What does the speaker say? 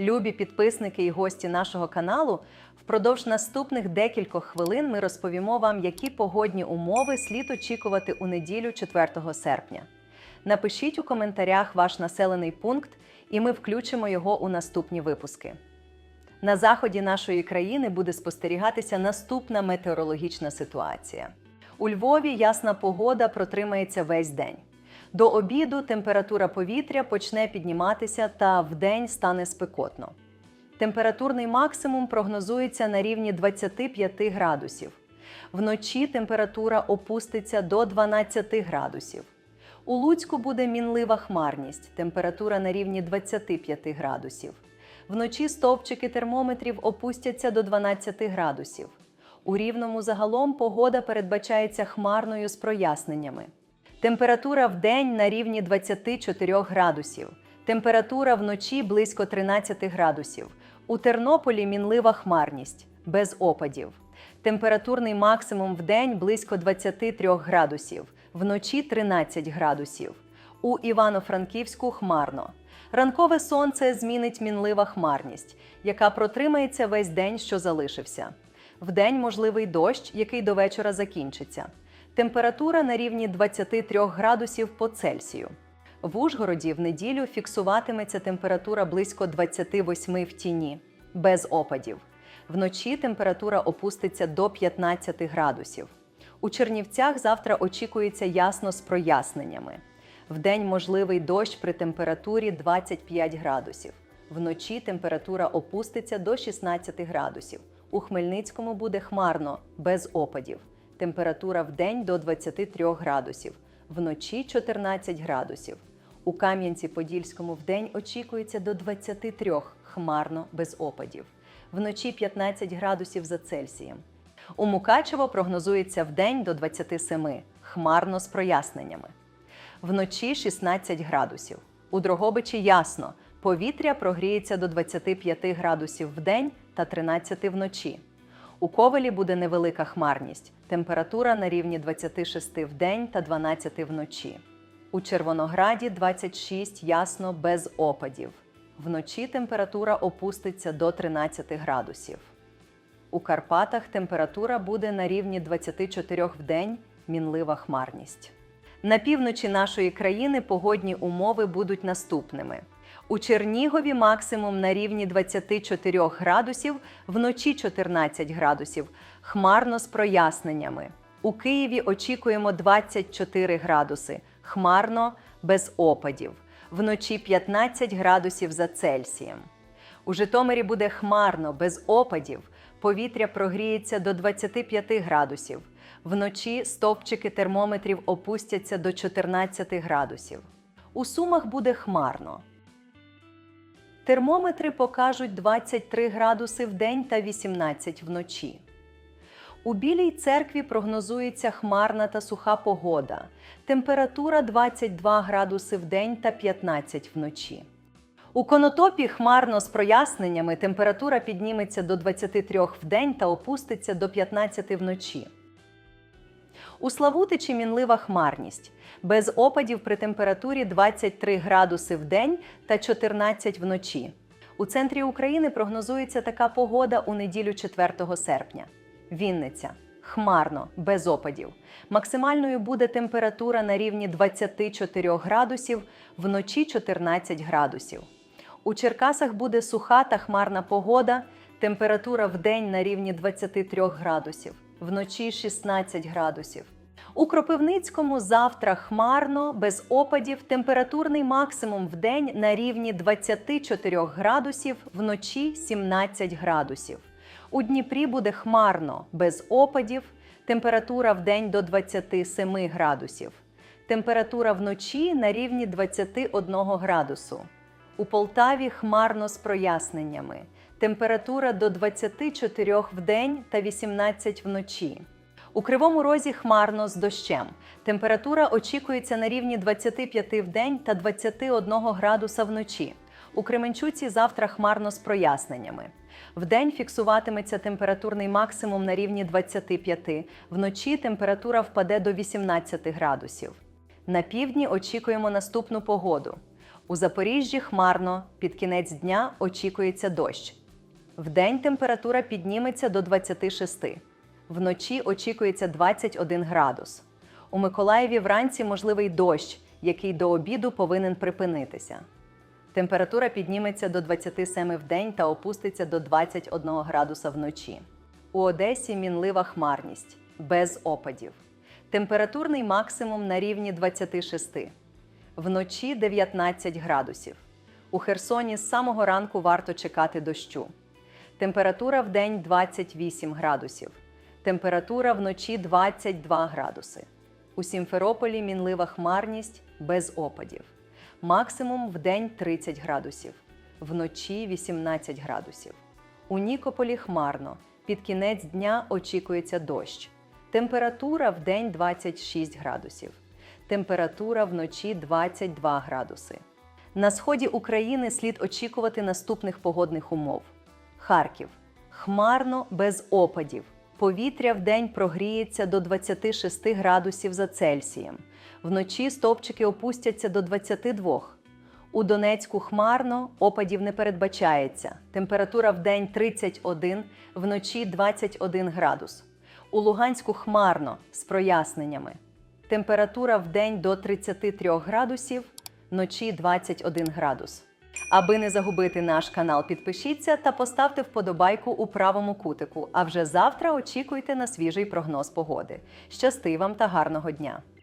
Любі підписники і гості нашого каналу, впродовж наступних декількох хвилин ми розповімо вам, які погодні умови слід очікувати у неділю 4 серпня. Напишіть у коментарях ваш населений пункт, і ми включимо його у наступні випуски. На заході нашої країни буде спостерігатися наступна метеорологічна ситуація. У Львові ясна погода протримається весь день. До обіду температура повітря почне підніматися та вдень стане спекотно. Температурний максимум прогнозується на рівні 25 градусів. Вночі температура опуститься до 12 градусів. У Луцьку буде мінлива хмарність, температура на рівні 25 градусів. Вночі стовпчики термометрів опустяться до 12 градусів. У рівному загалом погода передбачається хмарною з проясненнями. Температура в день на рівні 24 градусів. Температура вночі близько 13 градусів. У Тернополі мінлива хмарність, без опадів. Температурний максимум в день близько 23 градусів, вночі 13 градусів. У Івано-Франківську хмарно. Ранкове сонце змінить мінлива хмарність, яка протримається весь день, що залишився. Вдень можливий дощ, який до вечора закінчиться. Температура на рівні 23 градусів по Цельсію. В Ужгороді в неділю фіксуватиметься температура близько 28 в тіні, без опадів. Вночі температура опуститься до 15 градусів. У Чернівцях завтра очікується ясно з проясненнями. Вдень можливий дощ при температурі 25 градусів. Вночі температура опуститься до 16 градусів. У Хмельницькому буде хмарно, без опадів. Температура в день до 23 градусів, вночі 14 градусів. У Кам'янці-Подільському в день очікується до 23 хмарно без опадів. Вночі 15 градусів за Цельсієм. У Мукачево прогнозується в день до 27 хмарно з проясненнями. Вночі 16 градусів. У Дрогобичі ясно. Повітря прогріється до 25 градусів в день та 13 вночі. У Ковелі буде невелика хмарність. Температура на рівні 26 в день та 12 вночі. У Червонограді 26 ясно без опадів. Вночі температура опуститься до 13 градусів. У Карпатах температура буде на рівні 24 в день, мінлива хмарність. На півночі нашої країни погодні умови будуть наступними. У Чернігові максимум на рівні 24 градусів, вночі 14 градусів, хмарно з проясненнями. У Києві очікуємо 24 градуси, хмарно без опадів, вночі 15 градусів за Цельсієм. У Житомирі буде хмарно, без опадів, повітря прогріється до 25 градусів. Вночі стовпчики термометрів опустяться до 14 градусів. У Сумах буде хмарно. Термометри покажуть 23 градуси в день та 18 вночі. У Білій церкві прогнозується хмарна та суха погода. Температура 22 градуси в день та 15 вночі. У Конотопі хмарно з проясненнями температура підніметься до 23 в день та опуститься до 15 вночі. У Славутичі мінлива хмарність. Без опадів при температурі 23 градуси в день та 14 вночі. У центрі України прогнозується така погода у неділю 4 серпня. Вінниця. Хмарно, без опадів. Максимальною буде температура на рівні 24 градусів, вночі 14 градусів. У Черкасах буде суха та хмарна погода, температура в день на рівні 23 градусів, вночі 16 градусів. У Кропивницькому завтра хмарно, без опадів, температурний максимум в день на рівні 24 градусів, вночі 17 градусів. У Дніпрі буде хмарно, без опадів, температура в день до 27 градусів. Температура вночі на рівні 21 градусу. У Полтаві хмарно з проясненнями. Температура до 24 в день та 18 вночі. У Кривому Розі хмарно з дощем. Температура очікується на рівні 25 в день та 21 градуса вночі. У Кременчуці завтра хмарно з проясненнями. Вдень фіксуватиметься температурний максимум на рівні 25, вночі температура впаде до 18 градусів. На півдні очікуємо наступну погоду. У Запоріжжі хмарно, під кінець дня очікується дощ. Вдень температура підніметься до 26. Вночі очікується 21 градус. У Миколаєві вранці можливий дощ, який до обіду повинен припинитися. Температура підніметься до 27 в день та опуститься до 21 градуса вночі. У Одесі мінлива хмарність, без опадів. Температурний максимум на рівні 26. Вночі 19 градусів. У Херсоні з самого ранку варто чекати дощу. Температура в день 28 градусів. Температура вночі 22 градуси. У Сімферополі мінлива хмарність без опадів. Максимум в день 30 градусів, вночі 18 градусів. У Нікополі хмарно. Під кінець дня очікується дощ. Температура в день 26 градусів. Температура вночі 22 градуси. На сході України слід очікувати наступних погодних умов: Харків хмарно без опадів. Повітря в день прогріється до 26 градусів за Цельсієм. Вночі стовпчики опустяться до 22. У Донецьку хмарно, опадів не передбачається. Температура в день 31, вночі 21 градус. У Луганську хмарно з проясненнями. Температура в день до 33 градусів, вночі 21 градус. Аби не загубити наш канал, підпишіться та поставте вподобайку у правому кутику. А вже завтра очікуйте на свіжий прогноз погоди. Щасти вам та гарного дня!